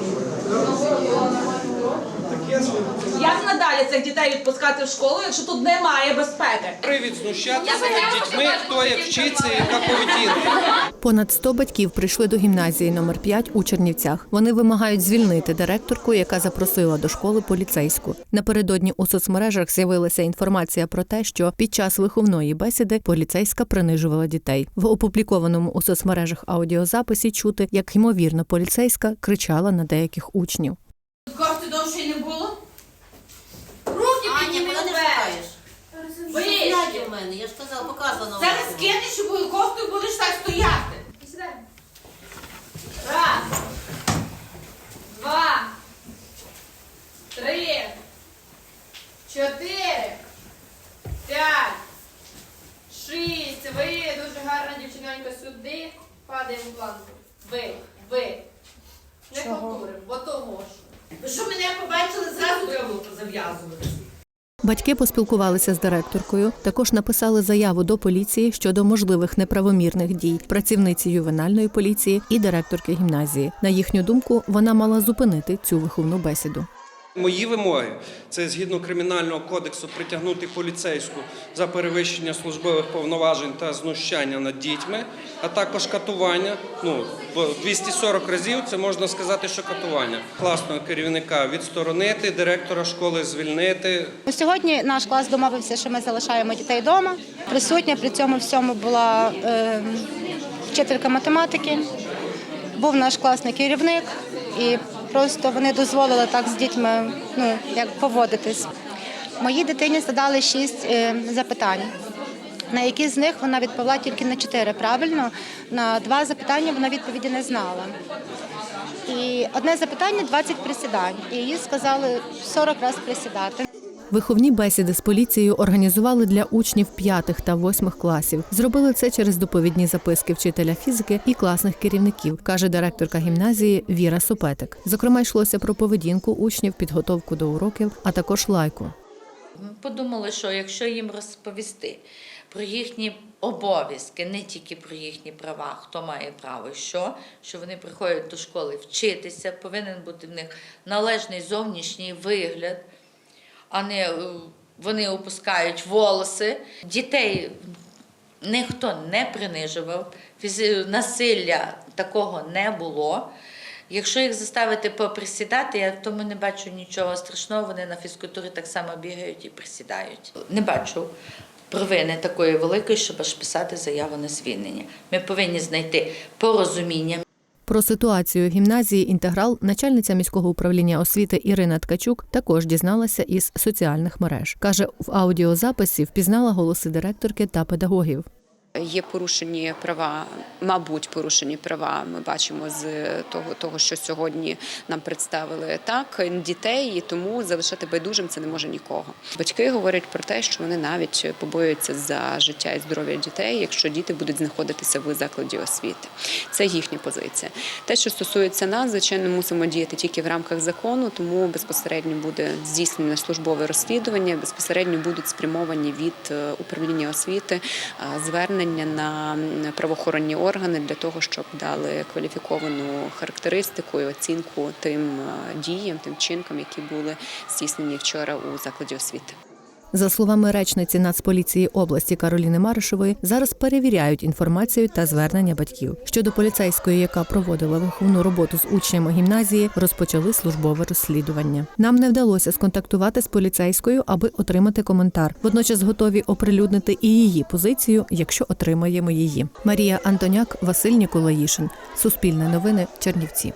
Gracias. Як надалі цих дітей відпускати в школу, якщо тут немає безпеки? Привід знущатися над дітьми, хто як вчиться, і яка поведінка. Понад 100 батьків прийшли до гімназії номер 5 у Чернівцях. Вони вимагають звільнити директорку, яка запросила до школи поліцейську. Напередодні у соцмережах з'явилася інформація про те, що під час виховної бесіди поліцейська принижувала дітей. В опублікованому у соцмережах аудіозаписі чути, як ймовірно поліцейська кричала на деяких учнів. Кошти довше не було? Руки Аня, підніми куди ти вверх. шукаєш? Сядь у мене, я ж казала, показувала. Це не скинеш, і бо- кофтою будеш так стояти. Раз. Два. Три. Чотири. П'ять. Шість. Ви дуже гарна дівчинонька сюди. Падаємо в планку. Ви. Ви. Не повторимо, бо того ж. Ви що мене побачили, зразу треба було зав'язувати. Батьки поспілкувалися з директоркою. Також написали заяву до поліції щодо можливих неправомірних дій працівниці ювенальної поліції і директорки гімназії. На їхню думку, вона мала зупинити цю виховну бесіду. Мої вимоги це згідно кримінального кодексу притягнути поліцейську за перевищення службових повноважень та знущання над дітьми, а також катування. Ну бо 240 разів це можна сказати, що катування. Класного керівника відсторонити, директора школи звільнити. Ну, Сьогодні наш клас домовився, що ми залишаємо дітей вдома. Присутня при цьому всьому була е, вчителька математики, був наш класний керівник, і просто вони дозволили так з дітьми ну, як поводитись. Моїй дитині задали шість е, запитань. На які з них вона відповіла тільки на чотири правильно. На два запитання вона відповіді не знала. І одне запитання 20 присідань. І їй сказали 40 разів присідати. Виховні бесіди з поліцією організували для учнів п'ятих та восьмих класів. Зробили це через доповідні записки вчителя фізики і класних керівників, каже директорка гімназії Віра Сопетик. Зокрема, йшлося про поведінку учнів, підготовку до уроків, а також лайку. Ми подумали, що якщо їм розповісти про їхні обов'язки, не тільки про їхні права, хто має право що, що вони приходять до школи вчитися, повинен бути в них належний зовнішній вигляд, а не е, вони опускають волоси. Дітей ніхто не принижував, насилля такого не було. Якщо їх заставити поприсідати, я в тому не бачу нічого страшного. Вони на фізкультурі так само бігають і присідають. Не бачу провини такої великої, щоб аж писати заяву на звільнення. Ми повинні знайти порозуміння Про ситуацію гімназії інтеграл начальниця міського управління освіти Ірина Ткачук також дізналася із соціальних мереж. каже, в аудіозаписі впізнала голоси директорки та педагогів. Є порушені права, мабуть, порушені права. Ми бачимо з того, того, що сьогодні нам представили так дітей, і тому залишати байдужим це не може нікого. Батьки говорять про те, що вони навіть побоюються за життя і здоров'я дітей, якщо діти будуть знаходитися в закладі освіти. Це їхня позиція. Те, що стосується нас, звичайно, мусимо діяти тільки в рамках закону, тому безпосередньо буде здійснене службове розслідування, безпосередньо будуть спрямовані від е, управління освіти е, звернення на правоохоронні органи для того, щоб дали кваліфіковану характеристику і оцінку тим е, діям, тим чинкам, які були здійснені вчора у закладі освіти. За словами речниці Нацполіції області Кароліни Маришевої, зараз перевіряють інформацію та звернення батьків. Щодо поліцейської, яка проводила виховну роботу з учнями гімназії, розпочали службове розслідування. Нам не вдалося сконтактувати з поліцейською, аби отримати коментар. Водночас готові оприлюднити і її позицію, якщо отримаємо її. Марія Антоняк, Василь Ніколаїшин. Суспільне новини, Чернівці.